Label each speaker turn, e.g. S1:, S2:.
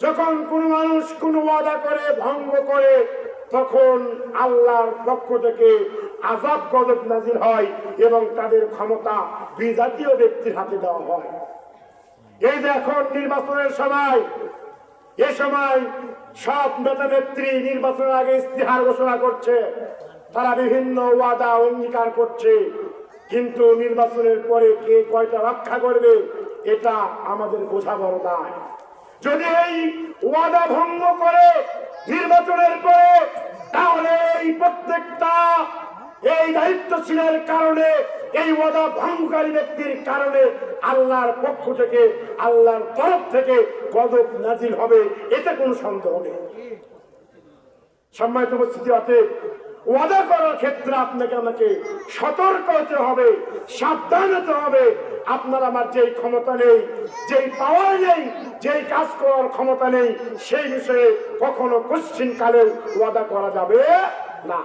S1: যখন কোনো মানুষ কোনো ওয়াদা করে, ভঙ্গ করে, তখন আল্লাহর পক্ষ থেকে আজাব গজব নাজির হয় এবং তাদের ক্ষমতা বিজাতীয় ব্যক্তির হাতে দেওয়া হয়। এই যে এখন নির্বাচনের সময়, এ সময় সব নেতা নেত্রী নির্বাচনের আগে ইস্তিহার ঘোষণা করছে, তারা বিভিন্ন ওয়াদা অঙ্গীকার করছে, কিন্তু নির্বাচনের পরে কে কয়টা রক্ষা করবে, এটা আমাদের বোঝা বড় দায়। যদি এই ওয়াদা ভঙ্গ করে নির্বাচনের পরে, তাহলে এই প্রত্যেকটা এই দায়িত্বশীলের কারণে, এই ওয়াদা ভঙ্গকারী ব্যক্তির কারণে আল্লাহর পক্ষ থেকে, আল্লাহর তরফ থেকে গজব নাজিল হবে, এতে কোনো সন্দেহ নেই। সম্মানিত উপস্থিতি আছে ওয়াদা করার ক্ষেত্রে আপনাকে আমাকে সতর্ক হতে হবে, সাবধান হতে হবে। আপনার আমার যেই ক্ষমতা নেই, যেই পাওয়ার নেই, যেই কাজ করার ক্ষমতা নেই, সেই বিষয়ে কখনো কোশ্চিন কালেও ওয়াদা করা যাবে না।